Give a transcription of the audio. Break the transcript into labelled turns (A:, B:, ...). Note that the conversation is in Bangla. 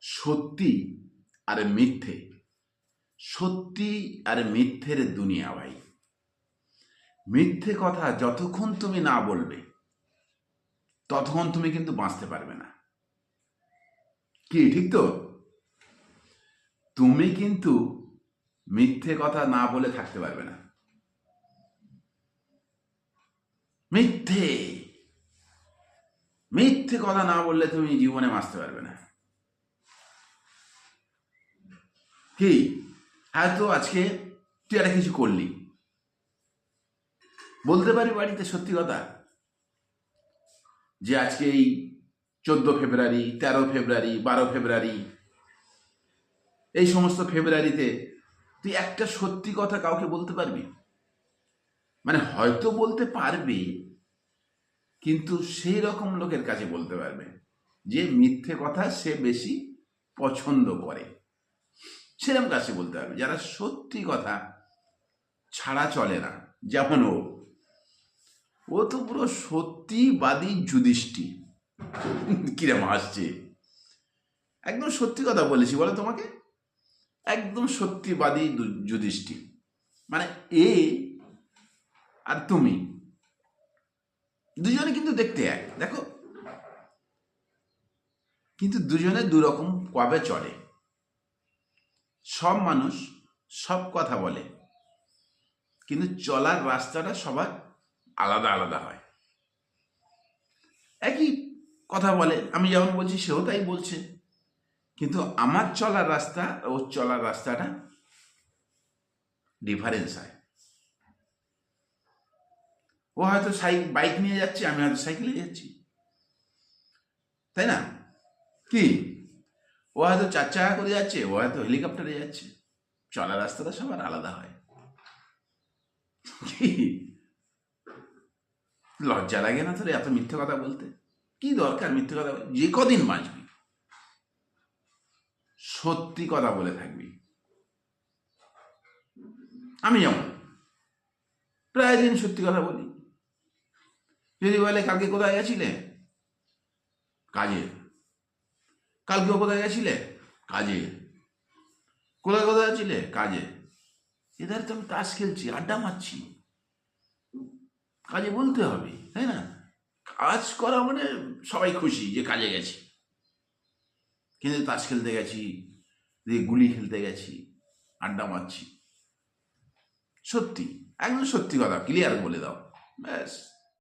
A: সত্যি আর মিথ্যে। সত্যি আর মিথ্যের দুনিয়া ভাই। মিথ্যে কথা যতক্ষণ তুমি না বলবে, ততক্ষণ তুমি কিন্তু বাঁচতে পারবে না। কি, ঠিক তো? তুমি কিন্তু মিথ্যে কথা না বলে থাকতে পারবে না। মিথ্যে! মিথ্যে কথা না বললে তুমি জীবনে বাঁচতে পারবে না। কি? হয়তো আজকে তুই একটা কিছু করলি। বলতে পারি বাড়িতে সত্যি কথা? যে আজকে এই চোদ্দ ফেব্রুয়ারি, তেরো ফেব্রুয়ারি, বারো ফেব্রুয়ারি, এই সমস্ত ফেব্রুয়ারিতে তুই একটা সত্যি কথা কাউকে বলতে পারবি? মানে হয়তো বলতে পারবি, কিন্তু সেই রকম লোকের কাছে বলতে পারবে যে মিথ্যে কথা সে বেশি পছন্দ করে। সেরকম কাছে বলতে হবে। যারা সত্যি কথা ছাড়া চলে না, যেমন ও ও তো পুরো সত্যিবাদী যুধিষ্ঠি। কিরম হাসছে একদম সত্যি কথা বলেছি, বলো তোমাকে? একদম সত্যিবাদী যুধিষ্ঠি। মানে এ আর তুমি, দুজনে কিন্তু দেখতে এক। দেখো, কিন্তু দুজনে দুরকম কবে চলে? সব মানুষ সব কথা বলে। কিন্তু চলার রাস্তাটা সবার আলাদা আলাদা হয়। একই কথা বলে, আমি যেমন বলছি সেও তাই বলছে। কিন্তু আমার চলার রাস্তা ওর চলার রাস্তাটা ডিফারেন্স হয়। ও হয়তো বাইক নিয়ে যাচ্ছে, আমি হয়তো সাইকেলে যাচ্ছি। তাই না? কি? ও হয়তো চার চাকা করে যাচ্ছে ও হয়তো হেলিকপ্টারে যাচ্ছে। চলার রাস্তাটা সবার আলাদা হয়। লজ্জা লাগে না তোর এত মিথ্যে কথা বলতে? কি দরকার মিথ্যে কথা যে কদিন বাঁচবি? সত্যি কথা বলে থাকবি। আমি যেমন। প্রায় দিন সত্যি কথা বলি। যদি বলে কালকে কোথায় গেছিলে? কাজে। কালকেও কোথায় গেছিলে? কাজে। কোথায় কোথায় ছিলে কাজে। এদের তো আমি তাস খেলছি, আড্ডা মারছি। কাজে বলতে হবে, তাই না? কাজ করা মানে সবাই খুশি যে কাজে গেছি। কিন্তু তাস খেলতে গেছি গুলি খেলতে গেছি, আড্ডা মারছি। সত্যি, একদম সত্যি কথা ক্লিয়ার বলে দাও। ব্যাস।